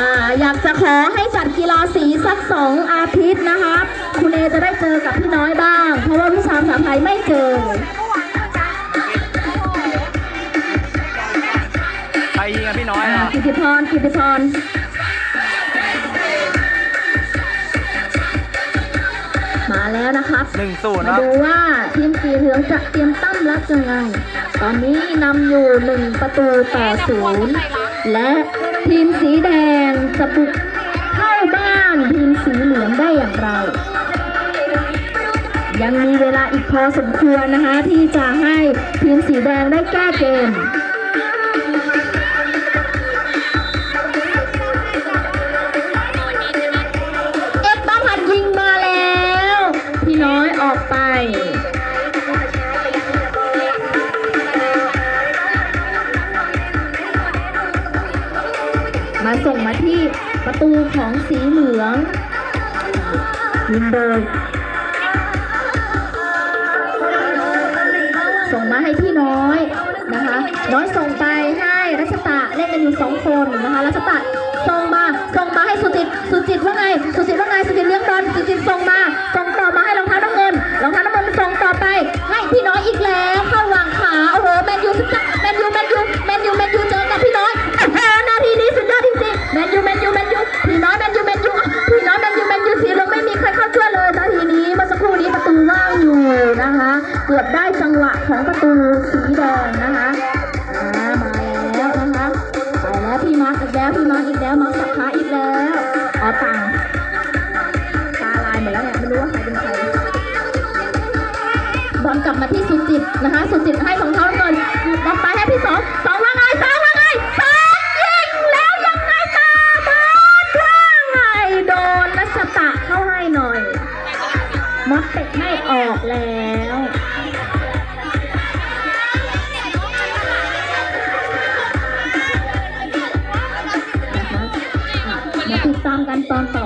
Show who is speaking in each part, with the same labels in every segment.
Speaker 1: อ่าอยากจะขอให้จัดกีฬาสีสักสองอาทิตย์นะคะ คุณเอจะได้เจอกับพี่น้อยบ้าง เพราะว่าวิชาภาษาไทยไม่เจอ
Speaker 2: ใครยิงกับพี่น้อยเหรอ
Speaker 1: กิติพรกิติพรมาแล้วนะครับ
Speaker 2: หนึ่งศูนย์
Speaker 1: มา
Speaker 2: เนาะ
Speaker 1: ดูว่าทีมสีเหลืองจะเตรียมตั้งรับยังไง ตอนนี้นำอยู่หนึ่งประตูต่อศูนย์และ ทีมสีแดงจะปุกเข้าบ้านทีมสีเหลืองได้อย่างไร ยังมีเวลาอีกพอสมควรนะคะที่จะให้ทีมสีแดงได้แก้เกม ตูของสีเหลืองยิงโดยส่งมาให้พี่น้อยนะคะ น้อยส่งไปให้รัชตะเล่นกันอยู่สองคนนะคะรัชตะส่งมาส่งมาให้สุจิตสุจิตว่าไง สุจิตว่าไงสุจิตเลี้ยงบอลสุจิตส่งมาส่งต่อมาให้รองเท้าน้ำเงินรองเท้าน้ำเงินส่งต่อไป ให้พี่น้อยอีกแล้วเข้าวางขาโอ้โหแมนยูสุดยอดแมนยูแมน กือบได้จังหวะของประตูสีแดงนะคะอ่ามาแล้วนะคะไปแล้วพี่มาร์คอีกแล้วพี่มาร์คอีกแล้วมาร์คสักขาอีกแล้วอ๋อตังตาลายหมดแล้วเนี่ยไม่รู้ว่าใครเป็นใครบอลกลับมาที่สุจิตนะคะ สุจิตให้ของเขาก่อนรับไปให้พี่สอง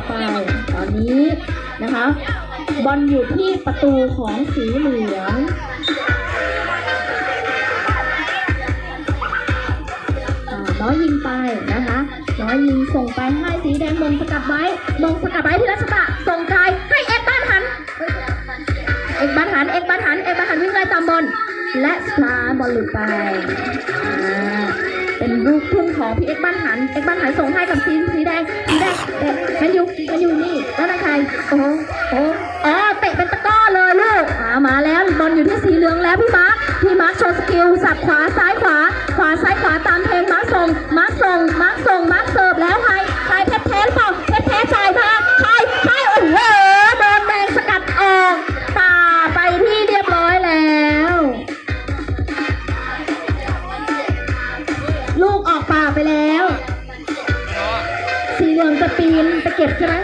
Speaker 1: ไป ตอนนี้นะคะ บอลอยู่ที่ประตูของสีเหลืองอ่าน้อยยิงไปนะคะ น้อยยิงส่งไปให้สีแดงมงสกัดไว้มงสกัดไว้ที่รัชตะส่งไกลให้เอ็กบ้านหัน เอ็กบ้านหัน เอ็กบ้านหัน เอ็กบ้านหันวิ่งไล่ตามบอล และสตาร์บอลหลุดไปอ่า เป็นลูกทุ่งของพี่เอ็กบ้านหันเอ็กบ้านหันส่งให้กับทีมสีแดงสีแดงเด็กแมนยูแมนยูนี่แล้วนะใครโอ้โหโอ้โหอ๋อเตะเป็นตะก้อเลยลูกอ่ามาแล้วบอลอยู่ที่สีเหลืองแล้วพี่มาร์คพี่มาร์คโชว์สกิลสับขวาซ้ายขวา ขวาซ้ายขวาตามเพลงมาร์คส่งมาร์คส่งมาร์คส่งมาร์คเสิร์ฟแล้วใครใครเพชรแท้หรือเปล่าเพชรแท้จ่ายมา สีเหลืองจะปีนไปเก็บใช่ไหม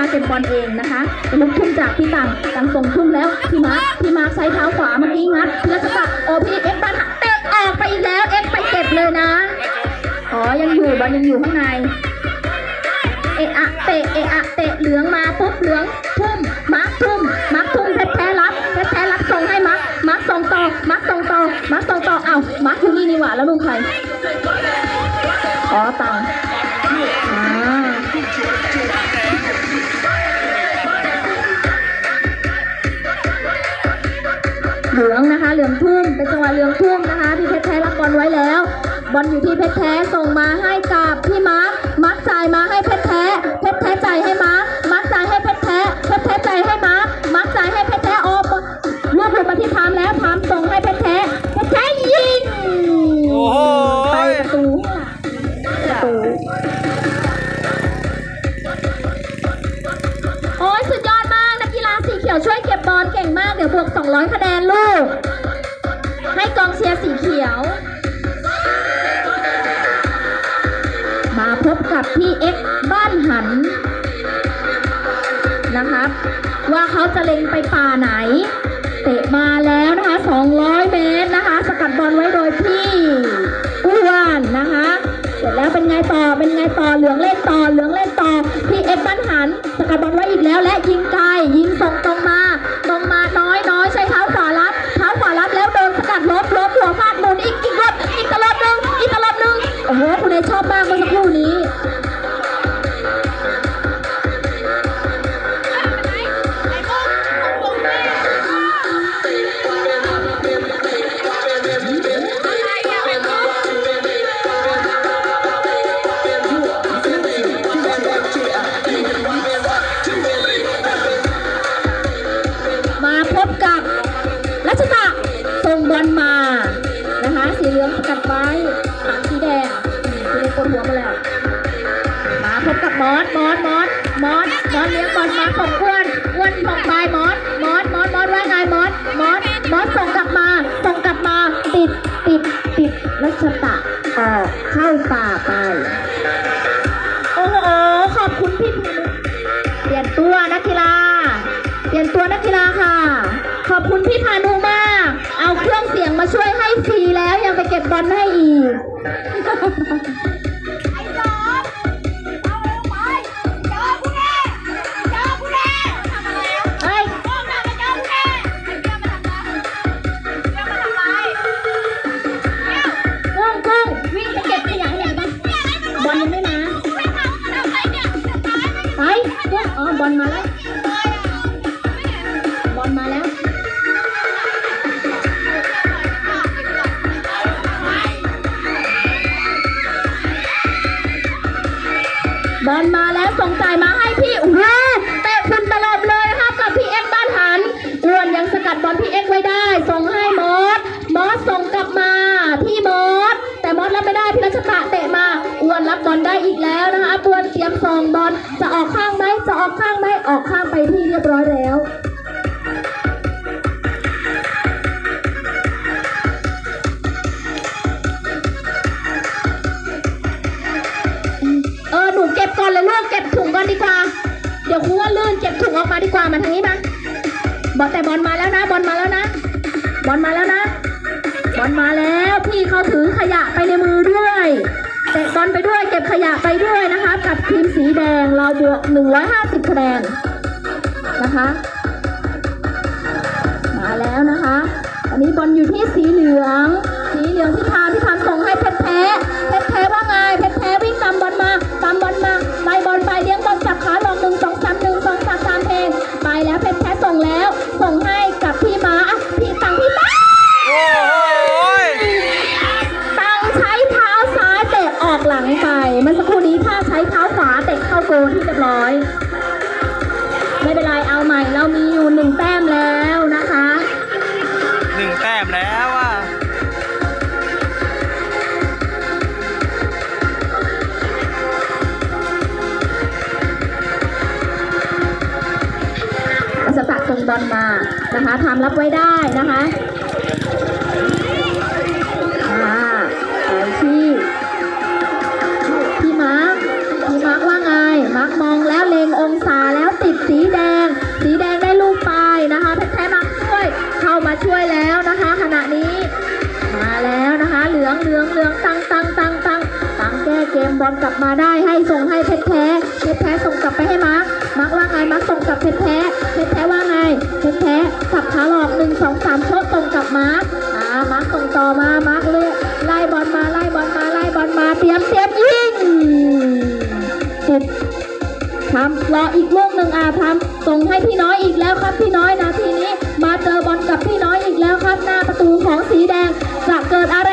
Speaker 1: าเก็บบอลเองนะคะเป็นลูกทุ่มจากพี่ตังตังส่งทุ่มแล้วพี่มาร์คพี่มาร์คใช้เท้าขวาเมื่อกี้งัดพี่รัชตะโอพี่เอ็กซ์บันหักเตะออกไปอีกแล้วเอ็กซ์ไปเก็บเลยนะอ๋อยังอยู่บอลยังอยู่ข้างในเอะอะเตะเอะอะเตะเหลืองมาปุ๊บเหลืองทุ่มมาร์คทุ่มมาร์คทุ่มเพชรแท้รับเพชรแท้รับส่งให้มาร์คมาร์คส่งต่อมาร์คส่งต่อมาร์คส่งต่อเอ้ามาร์คอยู่นี่นี่หว่าแล้วลุงใครอ๋อตังอ่า เหลืองนะคะ เหลืองทุ่มเป็นจังหวะเหลืองทุ่มนะคะที่เพชรแท้รับบอลไว้แล้ว บอลอยู่ที่เพชรแท้ส่งมาให้กับพี่มาร์คมาร์คจ่ายมาให้เพชรแท้เพชรแท้จ่ายให้มาร์คมาร์คจ่ายให้เพชรแท้เพชรแท้จ่ายให้มาร์คมาร์คจ่ายให้เพชรแท้โอ้บอลรวบรวมมาที่พามแล้วพามส่งให้เพชรแท้เพชรแท้ยิง บอลเก่งมาก เดี๋ยวบวก 200 คะแนนลูก ให้กองเชียร์สีเขียว มาพบกับพี่เอ็กบ้านหัน นะครับ ว่าเขาจะเล็งไปป่าไหน เตะมาแล้วนะคะ 200 เมตรนะคะ สกัดบอลไว้โดยพี่อ้วนนะคะ เสร็จแล้วเป็นไงต่อ เป็นไงต่อ เหลืองเล่นต่อ เหลืองเล่นต่อ พี่เอ็กบ้านหัน สกัดบอลไว้อีกแล้วและยิงไกล ยิงส่งตรงมา อืมสีแดงปวดหัวมาแล้ว มาพบกับมอสมอสมอสมอสมอสเลี้ยงบอลมาส่งอ้วนอ้วนส่งไปมอสมอสมอสมอสว่าไงมอสมอสมอสส่งกลับมาส่งกลับมาติดติดติดรัชตะออกเข้าป่าไปโอ้โหขอบคุณพี่พานุเปลี่ยนตัวนักกีฬาเปลี่ยนตัวนักกีฬาค่ะ ขอบคุณพี่พานุมาก เอาเครื่องเสียงมาช่วยให้ฟรีแล้วยังไปเก็บบอลให้อีก บอลแต่บอลมาแล้วนะ บอลมาแล้วนะ บอลมาแล้วนะ บอลมาแล้วพี่เขาถือขยะไปในมือด้วยเตะบอลไปด้วยเก็บขยะไปด้วยนะคะ กับทีมสีแดงเราบวก 150คะแนนนะคะ มาแล้วนะคะอันนี้บอลอยู่ที่สีเหลือง สีเหลืองที่ทานที่ทานส่งให้เพชรแพ้เพชรแพ้ว่าไงเพชรแพ้วิ่งตามบอลมาตามบอลมาไล่บอลไปเลี้ยงบอลจับขาลองหนึ่งสองสามหนึ่งสองสามสามเพลงไปแล้วเพชรแพ้ส่งแล้ว นะคะทำรับไว้ได้นะคะอาไปที่พี่มาร์คพี่มาร์คว่าไง มาร์คมองแล้วเลงองศาแล้วติดสีแดง สีแดงได้ลูกไปนะคะเพชรแท้มาช่วยเข้ามาช่วยแล้วนะคะ ขณะนี้มาแล้วนะคะ เหลืองเหลืองเหลืองตังตังตังตังตังแก้เกมบอลกลับมาได้ให้ส่งให้เพชรแท้เพชรแท้ส่งกลับไปให้มาร์ค มาร์คว่าไงมาร์คส่งกลับเพชรแท้เพชรแท้ว่าไงเพชรแท้สับขาหลอกหนึ่งสองสามโชดส่งกลับมาร์คอ่ามาร์คส่งต่อมามาร์คเลยไล่บอลมาไล่บอลมาไล่บอลมาเตรียมเตรียมยิงติดทำรออีกลูกหนึ่งอาทำส่งให้พี่น้อยอีกแล้วครับพี่น้อยนาทีนี้ มาเจอบอลกับพี่น้อยอีกแล้วครับ หน้าประตูของสีแดงจะเกิดอะไร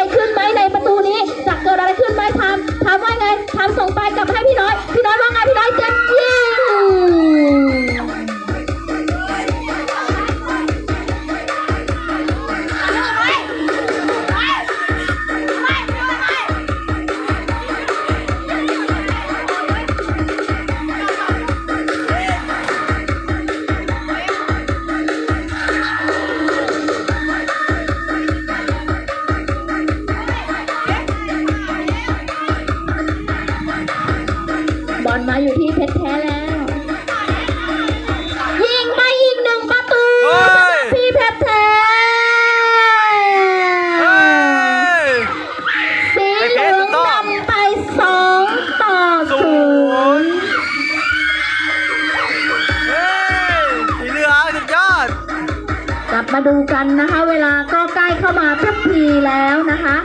Speaker 1: มา
Speaker 2: ดู
Speaker 1: กันนะคะ เวลาก็ใกล้เข้ามาทุกทีแล้วนะคะ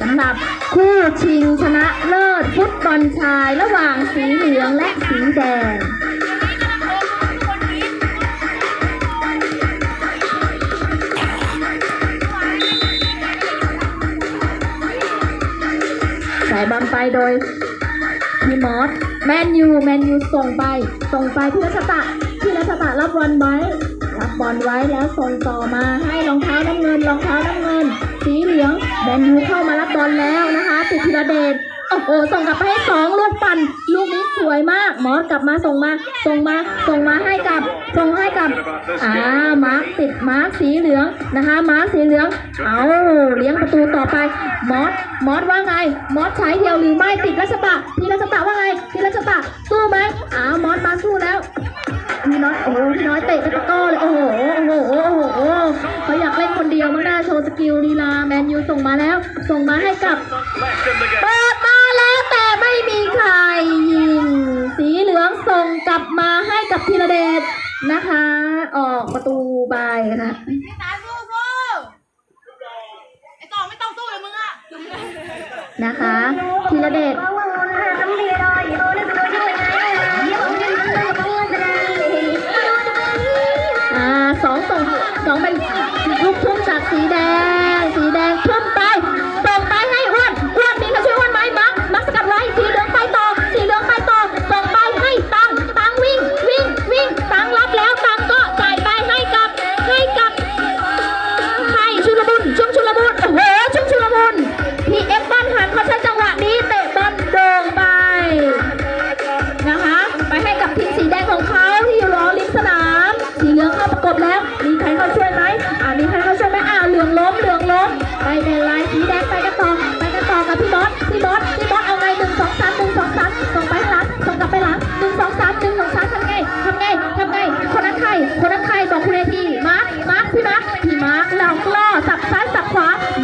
Speaker 1: สำหรับคู่ชิงชนะเลิศฟุตบอลชายระหว่างสีเหลืองและสีแดงสายบอลไปโดยพี่มอสแมนยูแมนยูส่งไป ส่งไปที่รัชตะที่รัชตะรับบอลไว้ อนไว้แล้วส่งต่อมาให้รองเท้าน้ำเงินรองเท้าน้ำเงิน สีเหลืองแมนยูเข้ามารับบอลแล้วนะคะติดธีรเดช โอ้โหส่งกลับไปให้สองลูกปั่นลูกนี้สวยมากมอสกลับมาส่งมาส่งมาส่งมาให้กับส่งให้กับอ่ามาร์คติดมาร์คสีเหลืองนะคะมาร์คสีเหลืองเอาเลี้ยงประตูต่อไปมอสมอสว่าไงมอสใช้เดียวหรือไม่ติดรัชตะพี่รัชตะว่าไงพี่รัชตะสู้ไหมอ้าวมอสมาสู้แล้วพี่น้อยโอ้พี่น้อยเตะไปตะก้อเลยโอ้โหโอ้โหโอ้โหเขาอยากเล่นคนเดียวมั้งน่าโชว์สกิลลีลาแมนยูส่งมาแล้ว ส่งมาให้กับเปิด ไม่มีใครยิง สีเหลืองส่งกลับมาให้กับธีรเดชนะคะ ออกประตูบายนะคะ
Speaker 3: พี่ตาสู้สู้ไอ้ต่อไม่ต้องสู้เลยมึงอะ
Speaker 1: นะคะธีรเดช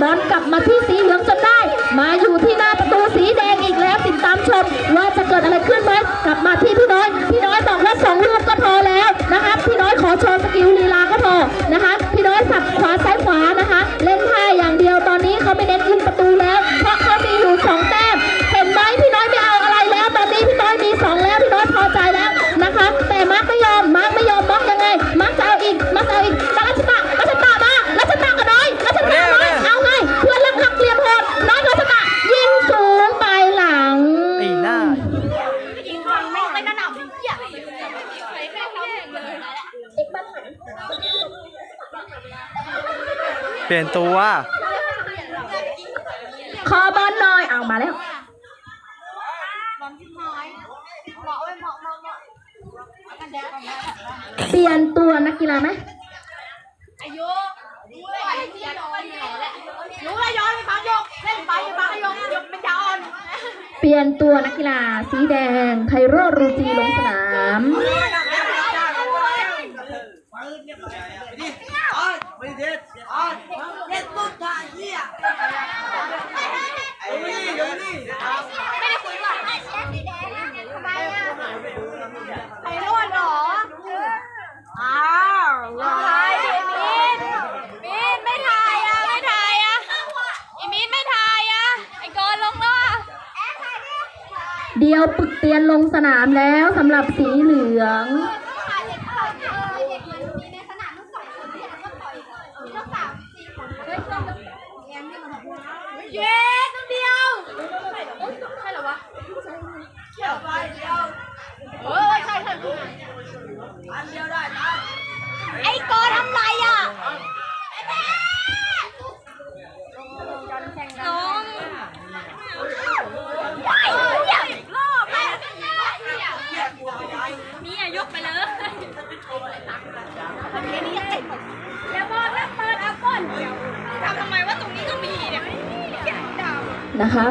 Speaker 1: วาบอนกลับมาที่สีเหลืองจนได้ ลี่ยนตัว ขอบอลหน่อย
Speaker 3: เอา
Speaker 1: มาแล้ว
Speaker 3: บอลที่น้อยเหมาะไว้เหมาะเหมาะเหมาะกันแดดกันแดด
Speaker 1: เปลี่ยนตัวนักกีฬาไหม
Speaker 3: อายุรู้เลยที่ย้อนแหละแหละรู้เลยย้อนไปฟังยกเล่นไปฟังยกยกเป็นย้อน
Speaker 1: เปลี่ยนตัวนักกีฬาสีแดงไพโรจน์รูจีลงสนาม
Speaker 3: เล่นตุ๊ดท่าเหี้ยไม่ได้คุยว่าทำไมอะไพโรจน์เหรออ้าวถ่ายมีนมีนไม่ถ่ายอะไม่ถ่ายอะอีมีนไม่ถ่ายอะไอ้กอนลงแล้วอะ
Speaker 1: เดียวปึกเตียนลงสนามแล้วสำหรับสีเหลือง คะ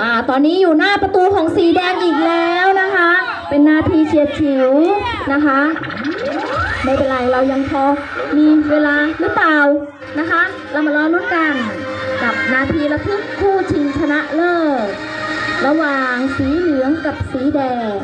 Speaker 1: อ่าตอนนี้อยู่หน้าประตูของสีแดงอีกแล้วนะคะ เป็นนาทีเฉียดฉิวนะคะ ไม่เป็นไรเรายังพอมีเวลาหรือเปล่านะคะ เรามารอรุ่นกันกับนาทีระทึกคู่ชิงชนะเลิศระหว่างสีเหลืองกับสีแดง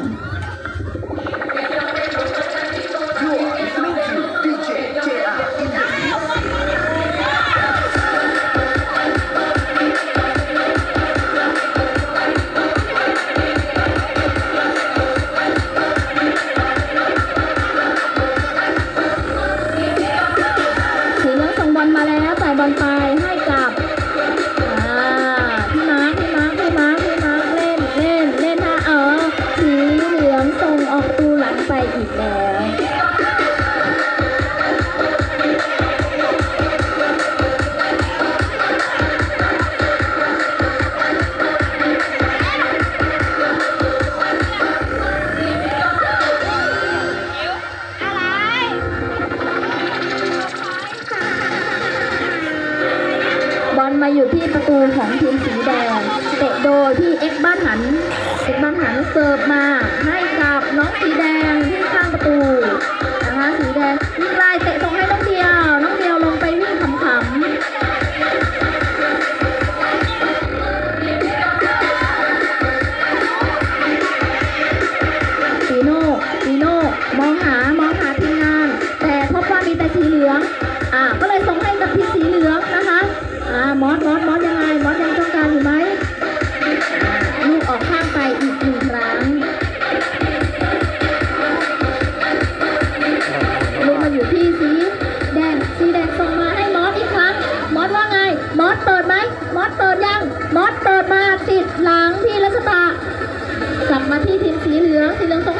Speaker 1: สีแดงที่ข้างประตูนะคะสีแดงวิ่งไล่เตะ thì 喝